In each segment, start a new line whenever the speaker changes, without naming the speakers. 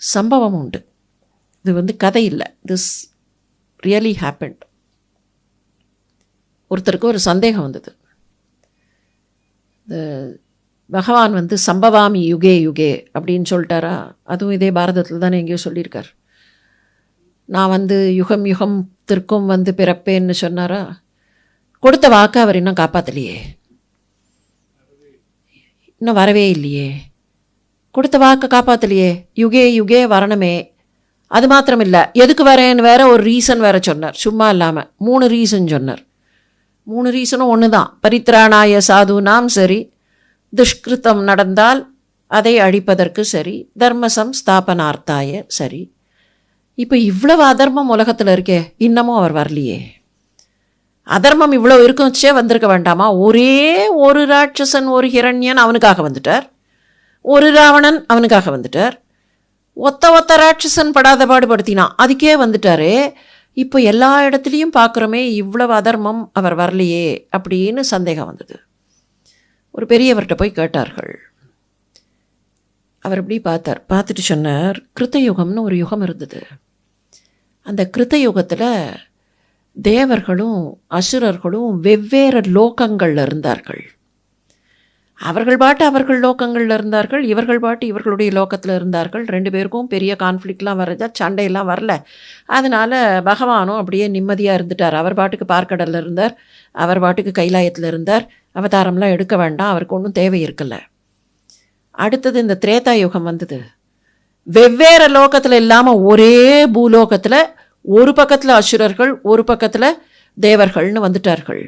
சம்பவம் உண்டு. இது வந்து கதை இல்லை. திஸ் ரியலி ஹேப்பன்ட் ஒருத்தருக்கு ஒரு சந்தேகம் வந்தது. பகவான் வந்து சம்பவாமி யுகே யுகே அப்படின்னு சொல்லிட்டாரா? அதுவும் இதே பாரதத்தில் தானே எங்கேயோ சொல்லியிருக்கார். நான் வந்து யுகம் யுகத்திற்கும் வந்து பிறப்பேன்னு சொன்னாரா? கொடுத்த வாக்கை அவர் இன்னும் காப்பாற்றலையே இன்னும் வரவே இல்லையே. கொடுத்த வாக்கை காப்பாற்றலையே யுகே யுகே வரணுமே. அது மாத்திரம் இல்லை எதுக்கு வரேன்னு வேற ஒரு ரீசன் வேற சொன்னார். சும்மா இல்லாமல் மூணு ரீசன் சொன்னார். மூணு ரீசனும் ஒன்று தான் பரித்ராணாய சாதுனாம் சரி. துஷ்கிருத்தம் நடந்தால் அதை அழிப்பதற்கு சரி. தர்மசம் ஸ்தாபனார்த்தாய சரி. இப்போ இவ்வளவு அதர்மம் உலகத்தில் இருக்கே. இன்னமும் அவர் வரலையே. அதர்மம் இவ்வளோ இருக்குச்சே வந்திருக்க வேண்டாமா? ஒரே ஒரு ராட்சசன் ஒரு ஹிரண்யன் அவனுக்காக வந்துட்டார். ஒரு ராவணன் அவனுக்காக வந்துட்டார். ஒத்த ஒத்த ராட்சசன் படாத பாடுபடுத்தினான் அதுக்கே வந்துட்டாரே. இப்போ எல்லா இடத்துலையும் பார்க்குறோமே இவ்வளவு அதர்மம் அவர் வரலையே அப்படின்னு சந்தேகம் வந்தது. ஒரு பெரியவர்கிட்ட போய் கேட்டார்கள். அவர் இப்படி பார்த்தார். பார்த்துட்டு சொன்னார் கிருத்த யுகம்னு ஒரு யுகம் இருந்தது. அந்த கிருத்த யுகத்தில் தேவர்களும் அசுரர்களும் வெவ்வேறு லோகங்களில் இருந்தார்கள். அவர்கள் பாட்டு அவர்கள் லோக்கங்களில் இருந்தார்கள் இவர்கள் பாட்டு இவர்களுடைய லோக்கத்தில் இருந்தார்கள். ரெண்டு பேருக்கும் பெரிய கான்ஃப்ளிக்ட்லாம் வரதா சண்டையெல்லாம் வரல. அதனால் பகவானும் அப்படியே நிம்மதியாக இருந்துட்டார். அவர் பாட்டுக்கு பார்க்கடலில் இருந்தார் அவர் பாட்டுக்கு கைலாயத்தில் இருந்தார். அவதாரம்லாம் எடுக்க வேண்டாம் அவருக்கு ஒன்றும் தேவை இருக்கல. அடுத்தது இந்த திரேதா யுகம் வந்தது. வெவ்வேறு லோகத்தில் இல்லாமல் ஒரே பூலோகத்தில் ஒரு பக்கத்தில் அசுரர்கள் ஒரு பக்கத்தில் தேவர்கள்னு வந்துட்டார்கள்.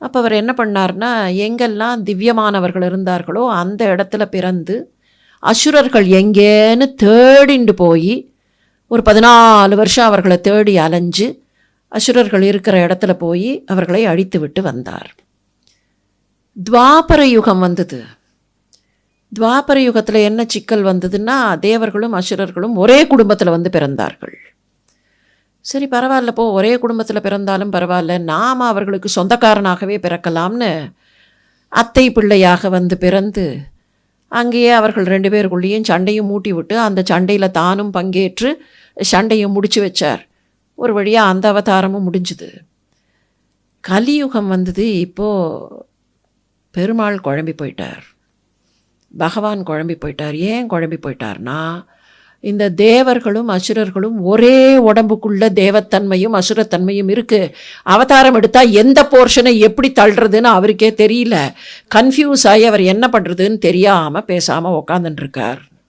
அப்போ அவர் என்ன பண்ணார்னா எங்கெல்லாம் திவ்யமானவர்கள் இருந்தார்களோ அந்த இடத்துல பிறந்து அசுரர்கள் எங்கேன்னு தேடிண்டு போய் ஒரு பதினாலு வருஷம் அவர்களை தேடி அலைஞ்சு அசுரர்கள் இருக்கிற இடத்துல போய் அவர்களை அழித்து விட்டு வந்தார். துவாபர யுகம் வந்தது. துவாபர யுகத்தில் என்ன சிக்கல் வந்ததுன்னா தேவர்களும் அசுரர்களும் ஒரே குடும்பத்தில் வந்து பிறந்தார்கள். சரி பரவாயில்ல போ. ஒரே குடும்பத்தில் பிறந்தாலும் பரவாயில்ல. நாம் அவர்களுக்கு சொந்தக்காரனாகவே பிறக்கலாம்னு அத்தை பிள்ளையாக வந்து பிறந்து அங்கேயே அவர்கள் ரெண்டு பேருக்குள்ளேயும் சண்டையும் மூட்டி விட்டு அந்த சண்டையில் தானும் பங்கேற்று சண்டையும் முடிச்சு வச்சார். ஒரு வழியாக அந்த அவதாரமும் முடிஞ்சுது. கலியுகம் வந்தது இப்போது பெருமாள் குழம்பி போயிட்டார். பகவான் குழம்பி போயிட்டார். ஏன் குழம்பி போயிட்டார்னா இந்த தேவர்களும் அசுரர்களும் ஒரே உடம்புக்குள்ள தேவத்தன்மையும் அசுரத்தன்மையும் இருக்குது அவதாரம் எடுத்தால் எந்த போர்ஷனை எப்படி தள்ளுறதுன்னு அவருக்கே தெரியல. கன்ஃபியூஸ் ஆகி அவர் என்ன பண்ணுறதுன்னு தெரியாமல் பேசாமல் உக்காந்துட்டுருக்கார்